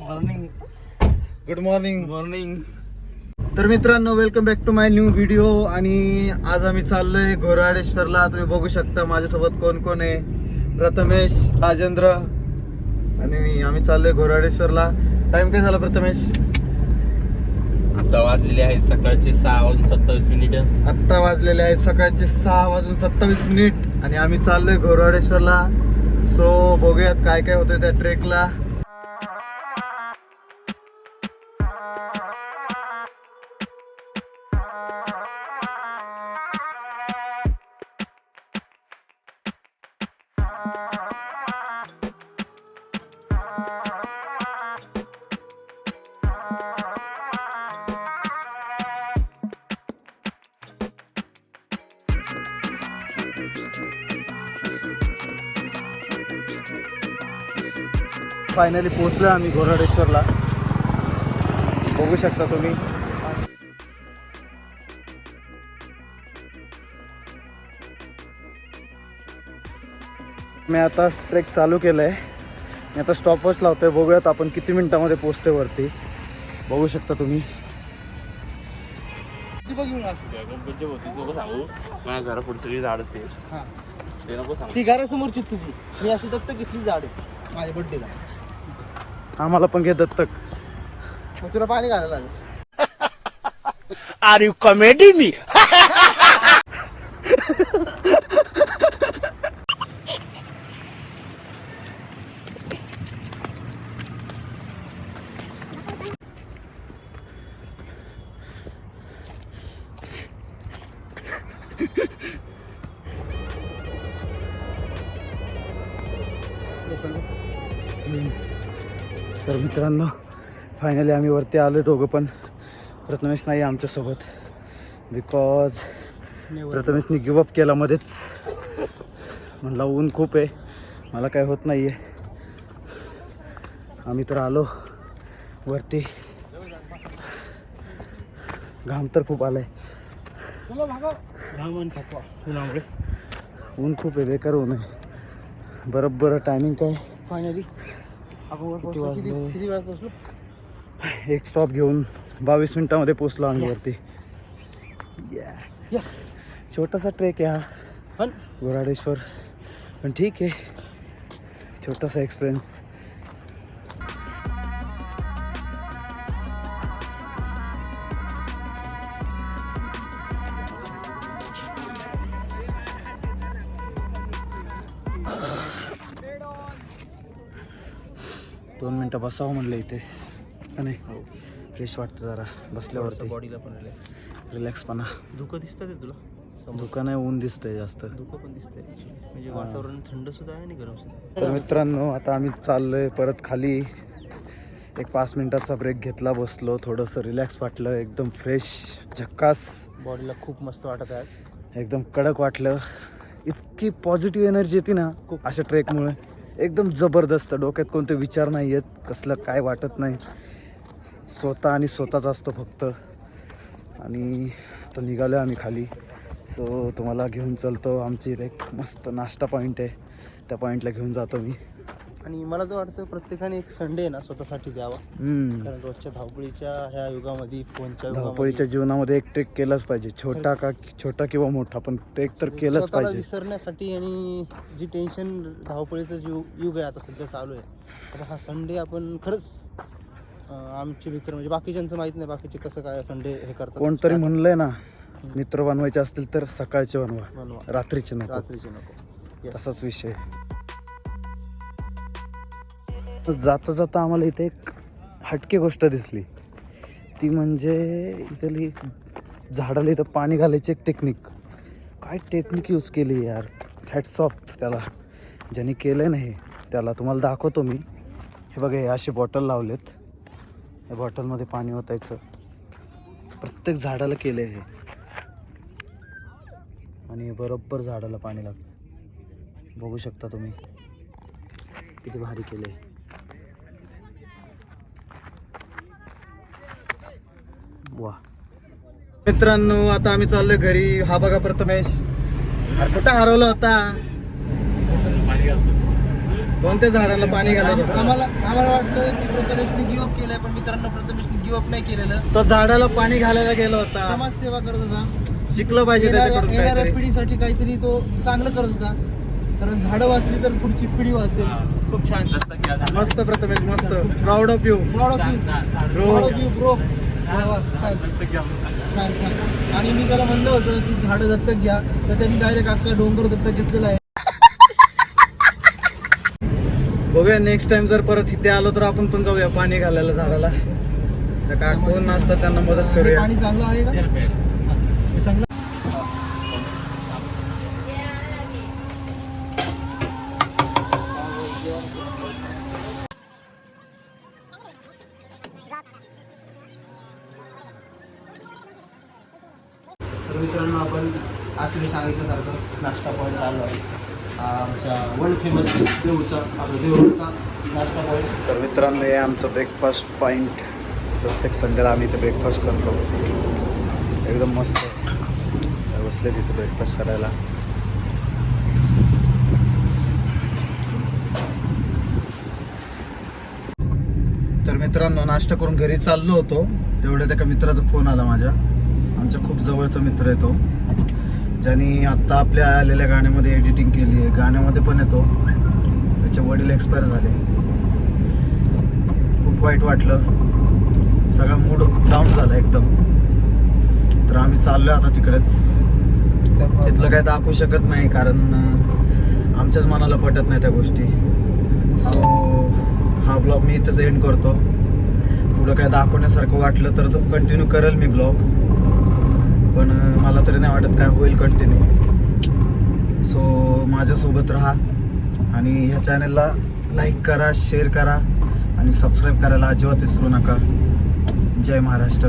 Morning good morning morning तर मित्रांनो welcome back to my new video आणि आज आम्ही चाललोय घोराडेश्वरला तुम्ही बघू शकता माझ्यासोबत कोण कोण आहे. प्रथमेश राजेंद्र आणि आम्ही चाललोय घोराडेश्वरला टाइम काय झाला प्रथमेश? आता वाजलेले आहेत सकाळचे सहा वाजून सत्तावीस मिनिट. आत्ता वाजलेले आहेत सकाळचे सहा वाजून सत्तावीस मिनिट आणि आम्ही चाललोय घोरवाडेश्वरला. सो बघूयात काय काय होतंय त्या ट्रेकला. फायनली पोहोचलो आम्ही घोराडेश्वरला. बघू शकता तुम्ही. मी आता ट्रेक चालू केलं आहे मी आता स्टॉपच लावतोय. बघूयात आपण किती मिनिटामध्ये पोचते वरती. बघू शकता तुम्ही. माझ्या सगळी झाडच आहे ते नको सांगू. ती घरासमोरची तुझी. मी अशी दत्तक घेतली झाड. आहे माझ्या बड्डेला आम्हाला पण घे दत्तक. मग तुला पाणी घालायला लागेल. Are you comedy me? तर मित्रांनो फायनली आम्ही वरती आलो दोघं पण. प्रथमेश नाही आमच्यासोबत. बिकॉज प्रथमेशनी गिवअप केला मध्येच. म्हणला ऊन खूप आहे. मला काय होत नाही आहे आम्ही तर आलो वरती. घाम तर खूप आलाय. घामन थकवा. उन्हामुळे ऊन खूप आहे बेकार ऊन आहे. बरोबर टायमिंग काय? फायनली आपण किती किती वाजले? किती वेळात पोहोचलो? एक स्टॉप घेऊन बावीस मिनिटामध्ये पोचलो आम्ही वरती. यस छोटासा ट्रेक आहे हा. पण? गोराडेश्वर पण ठीक आहे. छोटासा एक्सपिरियन्स दोन मिनटं बसावं म्हणलं इथे. नाही? फ्रेश वाटतं जरा बसल्यावरती. बॉडीला पण रिलॅक्स रिलॅक्सपणा धुकं दिसतं ते तुला? धुकं नाही ऊन दिसतंय जास्त. धुकं पण दिसतंय म्हणजे वातावरण थंड सुद्धा आहे आणि गरम सुद्धा तर मित्रांनो आता आम्ही चाललोय परत खाली. एक पाच मिनिटाचा ब्रेक घेतला बसलो. थोडंसं रिलॅक्स वाटलं एकदम फ्रेश झक्कास. बॉडीला खूप मस्त वाटत आहे एकदम कडक वाटलं. इतकी पॉझिटिव्ह एनर्जी येते ना खूप. अशा ट्रेकमुळे एकदम जबरदस्त. डोक्यात कोणते विचार नाही आहेत कसलं काय वाटत नाही. स्वतः आणि स्वतःच असतो फक्त. आणि आता निघालो आम्ही खाली. सो तुम्हाला घेऊन चलतो. आमची इथे एक मस्त नाश्ता पॉईंट आहे. त्या पॉईंटला घेऊन जातो मी. आणि मला तर वाटतं प्रत्येकाने एक संडे ना स्वतःसाठी द्यावा. हम्म. कारण रोजच्या धावपळीच्या ह्या युगामध्ये फोनच्या धावपळीच्या जीवनामध्ये एक ट्रेक केलाच पाहिजे. छोटा का छोटा किंवा मोठा पण ट्रेक तर केलंच स्वतःला पाहिजे. विसरण्यासाठी आणि जी टेन्शन धावपळीचं जी युग आहे आता सध्या चालू आहे. आता हा संडे आपण खरंच अं, आमचे मित्र म्हणजे बाकीच्यांचं माहीत नाही बाकीचे कसं काय संडे हे करतात. कोणतरी म्हणलंय ना मित्र बनवायचे असतील तर सकाळचे बनवा बनवा. रात्रीचे नको. रात्रीचे नको. Yes. तसाच विषय. जाता जाता आम्हाला इथे एक हटके गोष्ट दिसली. ती म्हणजे इथली झाडाला इथं पाणी घालायची एक टेक्निक काय टेक्निक यूज केली यार? हॅट्स ऑफ त्याला. ज्याने केलं नाही त्याला तुम्हाला दाखवतो मी. हे बघा हे असे बॉटल लावलेत. या बॉटलमध्ये पाणी ओतायचं. प्रत्येक झाडाला केलं हे. आणि बरोबर झाडाला पाणी लागतं. बघू शकता तुम्ही. किती भारी केले वा मित्रांनो आता आम्ही चाललोय घरी. हा बघा प्रथमेश. कुठं हरवला होता? कोणत्या झाडाला पाणी घालत होता? आम्हाला आम्हाला वाटलं की प्रथमेशने गिवअप केलंय पण मित्रांनो प्रथमेशने गिवअप नाही केलेलं. तो झाडाला पाणी घालायला गेला होता. समाजसेवा करत होता. शिकलं पाहिजे येणाऱ्या. पिढीसाठी काहीतरी तो चांगलं करत होता. कारण झाडं वाचली तर पुढची पिढी वाचेल. खूप छान. मस्त प्रथमेश मस्त. Proud of you Proud of you. झाड- झाड- झाड- Bro. आणि मी त्याला म्हणलं होतं की झाडं दत्तक घ्या तर त्यांनी डायरेक्ट अख्खा डोंगर दत्तक घेतलेला आहे. बघूया नेक्स्ट टाइम जर परत इथे आलो तर आपण पण जाऊया पाणी घालायला झाडाला. का कोण नसतात त्यांना मदत करूया. पाणी चांगलं आहे का? चांगलं मित्रांनो आपण आज सांगितल्यासारखं नाश्ता पॉईंट आलो आहे. आमच्या वर्ल्ड फेमस देऊचा आपला देऊळचा नाश्ता पॉईंट तर मित्रांनो हे आमचं ब्रेकफास्ट पॉईंट प्रत्येक संडेला आम्ही इथे ब्रेकफास्ट करतो. एकदम मस्त. बसले तिथे ब्रेकफास्ट करायला. तर मित्रांनो नाश्ता करून घरी चाललो होतो. तेवढ्यात एका मित्राचा फोन आला माझ्या. आमच्या खूप जवळचा मित्र आहे तो. ज्यांनी आत्ता आपल्या आलेल्या गाण्यामध्ये एडिटिंग केली आहे. गाण्यामध्ये पण येतो त्याचे वडील एक्सपायर झाले. खूप वाईट वाटलं. सगळा मूड डाऊन झाला एकदम. तर आम्ही चाललोय आता तिकडेच. तिथलं काय दाखवू शकत नाही कारण आमच्याच मनाला पटत नाही त्या गोष्टी. सो हा ब्लॉग मी इथंच एंड करतो. पुढं काय दाखवण्यासारखं वाटलं तर तो कंटिन्यू करेल मी ब्लॉग मला तरी नाही वाटत काय होईल कंटिन्यू सो माझ्यासोबत राहा आणि ह्या चॅनलला लाईक करा शेअर करा आणि सबस्क्राईब करायला अजिबात विसरू नका. जय महाराष्ट्र.